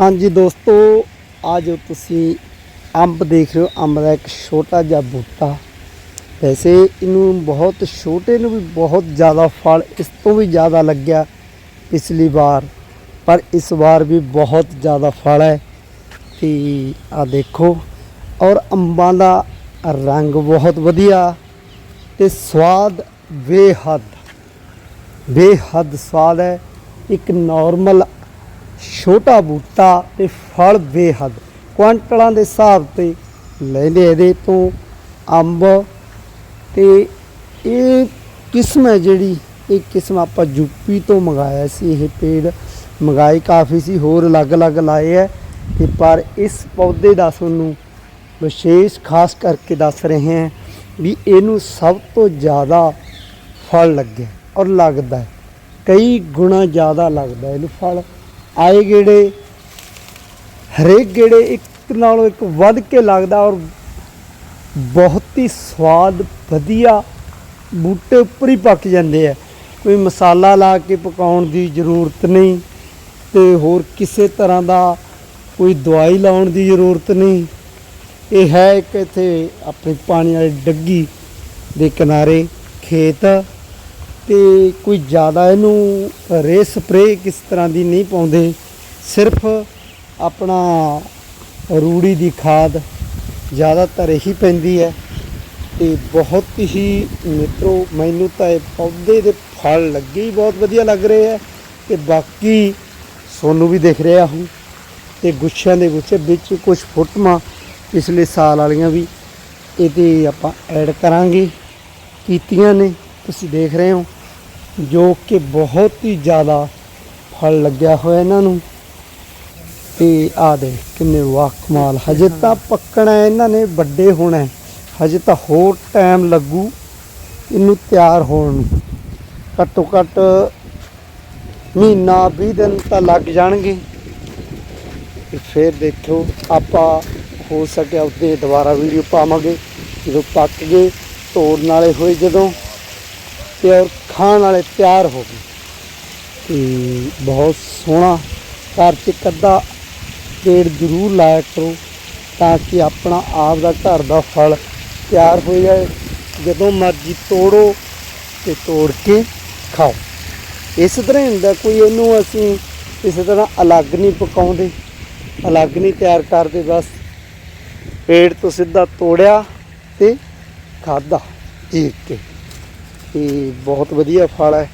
ਹਾਂਜੀ ਦੋਸਤੋ ਆ ਜੋ ਤੁਸੀਂ ਅੰਬ ਦੇਖ ਰਹੇ ਹੋ। ਅੰਬ ਦਾ ਇੱਕ ਛੋਟਾ ਜਿਹਾ ਬੂਟਾ। ਵੈਸੇ ਇਹਨੂੰ ਬਹੁਤ ਛੋਟੇ ਨੂੰ ਵੀ ਬਹੁਤ ਜ਼ਿਆਦਾ ਫਲ ਇਸ ਤੋਂ ਵੀ ਜ਼ਿਆਦਾ ਲੱਗਿਆ ਪਿਛਲੀ ਵਾਰ। ਪਰ ਇਸ ਵਾਰ ਵੀ ਬਹੁਤ ਜ਼ਿਆਦਾ ਫਲ ਹੈ। ਤੇ ਆ ਦੇਖੋ, ਔਰ ਅੰਬਾਂ ਦਾ ਰੰਗ ਬਹੁਤ ਵਧੀਆ ਤੇ ਸਵਾਦ ਬੇਹੱਦ ਬੇਹੱਦ ਸਵਾਦ ਹੈ। ਇੱਕ ਨਾਰਮਲ ਛੋਟਾ ਬੂਟਾ ਤੇ ਫਲ ਬੇਹੱਦ। ਕੁਆਂਟਲਾਂ ਦੇ ਹਿਸਾਬ ਤੇ ਲੈਂਦੇ ਇਹਦੇ ਤੋਂ ਅੰਬ ਤੇ ਇਹ ਕਿਸਮ ਹੈ ਜਿਹੜੀ, ਇਹ ਕਿਸਮ ਆਪਾਂ ਯੂਪੀ ਤੋਂ ਮੰਗਾਇਆ ਸੀ, ਇਹ ਪੇੜ ਮੰਗਾਏ ਕਾਫੀ ਸੀ, ਹੋਰ ਅਲੱਗ-ਅਲੱਗ ਲਾਏ ਹੈ ਤੇ ਪਰ ਇਸ ਪੌਦੇ ਦਾ ਤੁਹਾਨੂੰ ਵਿਸ਼ੇਸ਼ ਖਾਸ ਕਰਕੇ ਦੱਸ ਰਹੇ ਹਾਂ ਵੀ ਇਹਨੂੰ ਸਭ ਤੋਂ ਜ਼ਿਆਦਾ ਫਲ ਲੱਗਿਆ ਔਰ ਲੱਗਦਾ ਕਈ ਗੁਣਾ ਜ਼ਿਆਦਾ ਲੱਗਦਾ ਇਹਨੂੰ ਫਲ। ਆਏ ਗੇੜੇ, ਹਰੇਕ ਗੇੜੇ ਇੱਕ ਨਾਲੋਂ ਇੱਕ ਵੱਧ ਕੇ ਲੱਗਦਾ ਔਰ ਬਹੁਤ ਹੀ ਸਵਾਦ, ਵਧੀਆ ਬੂਟੇ ਉੱਪਰ ਹੀ ਪੱਕ ਜਾਂਦੇ ਆ। ਕੋਈ ਮਸਾਲਾ ਲਾ ਕੇ ਪਕਾਉਣ ਦੀ ਜ਼ਰੂਰਤ ਨਹੀਂ ਤੇ ਹੋਰ ਕਿਸੇ ਤਰ੍ਹਾਂ ਦਾ ਕੋਈ ਦਵਾਈ ਲਾਉਣ ਦੀ ਜ਼ਰੂਰਤ ਨਹੀਂ। ਇਹ ਹੈ ਇੱਕ ਇੱਥੇ ਆਪਣੇ ਪਾਣੀ ਵਾਲੀ ਡੱਗੀ ਦੇ ਕਿਨਾਰੇ ਖੇਤ ਤੇ ਕੋਈ ਜ਼ਿਆਦਾ ਇਹਨੂੰ ਰੇ ਸਪਰੇ ਕਿਸ ਤਰ੍ਹਾਂ ਦੀ ਨਹੀਂ ਪਾਉਂਦੇ, ਸਿਰਫ ਆਪਣਾ ਰੂੜੀ ਦੀ ਖਾਦ ਜ਼ਿਆਦਾਤਰ ਇਹੀ ਪੈਂਦੀ ਹੈ। ਤੇ ਬਹੁਤ ਹੀ ਮਿੱਤਰੋ, ਮੈਨੂੰ ਤਾਂ ਇਹ ਪੌਦੇ ਦੇ ਫਲ ਲੱਗੇ ਹੀ ਬਹੁਤ ਵਧੀਆ ਲੱਗ ਰਹੇ ਹੈ ਤੇ ਬਾਕੀ ਸੋਨੂੰ ਵੀ ਦਿਖ ਰਿਹਾ ਹੂੰ। ਤੇ ਗੁੱਛਿਆਂ ਦੇ ਗੁੱਛੇ ਵਿੱਚ ਕੁਝ ਫੁੱਟਮਾਂ ਪਿਛਲੇ ਸਾਲ ਵਾਲੀਆਂ ਵੀ ਇਹਦੇ ਆਪਾਂ ਐਡ ਕਰਾਂਗੇ। ਕੀਤੀਆਂ ਨੇ, ਤੁਸੀਂ ਦੇਖ ਰਹੇ ਹੋ। ਜੋ ਕਿ ਬਹੁਤ ਹੀ ਜ਼ਿਆਦਾ ਫਲ ਲੱਗਿਆ ਹੋਇਆ ਇਹਨਾਂ ਨੂੰ। ਤੇ ਆ ਦੇ ਕਿੰਨੇ ਵਾਹ ਕਮਾਲ। ਹਜੇ ਤਾਂ ਪੱਕਣਾ ਇਹਨਾਂ ਨੇ ਵੱਡੇ ਹੋਣਾ ਹਜੇ ਤਾਂ ਹੋਰ ਟਾਈਮ ਲੱਗੂ ਇਹਨੂੰ ਤਿਆਰ ਹੋਣ ਨੂੰ। ਘੱਟੋ ਘੱਟ ਮਹੀਨਾ 20 ਦਿਨ ਤਾਂ ਲੱਗ ਜਾਣਗੇ। ਤੇ ਫਿਰ ਦੇਖੋ ਆਪਾਂ ਹੋ ਸਕਿਆ ਉੱਤੇ ਦੁਬਾਰਾ ਵੀਡੀਓ ਪਾਵਾਂਗੇ। ਜਦੋਂ ਪੱਕ ਗਏ ਤੋੜਨ ਵਾਲੇ ਹੋਏ ਜਦੋਂ। ਤੇ ਔਰ ਖਾਣ ਵਾਲੇ ਤਿਆਰ ਹੋ ਗਏ। ਤੇ ਬਹੁਤ ਸੋਹਣਾ ਘਰ 'ਚ ਇੱਕ ਅੱਧਾ ਪੇੜ ਜ਼ਰੂਰ ਲਾਇਆ ਕਰੋ ਤਾਂ ਕਿ ਆਪਣਾ ਆਪ ਦਾ ਘਰ ਦਾ ਫਲ ਤਿਆਰ ਹੋ ਜਾਏ। ਜਦੋਂ ਮਰਜ਼ੀ ਤੋੜੋ ਤੇ ਤੋੜ ਕੇ ਖਾਓ। ਇਸ ਤਰ੍ਹਾਂ ਹੀ ਹੁੰਦਾ, ਕੋਈ ਇਹਨੂੰ ਅਸੀਂ ਕਿਸੇ ਤਰ੍ਹਾਂ ਅਲੱਗ ਨਹੀਂ ਪਕਾਉਂਦੇ, ਅਲੱਗ ਨਹੀਂ ਤਿਆਰ ਕਰਦੇ, ਬਸ ਪੇੜ ਤੋਂ ਸਿੱਧਾ ਤੋੜਿਆ ਤੇ ਖਾਦਾ ਚੀਰ ਕੇ। ਤੇ ਬਹੁਤ ਵਧੀਆ ਫਲ ਹੈ।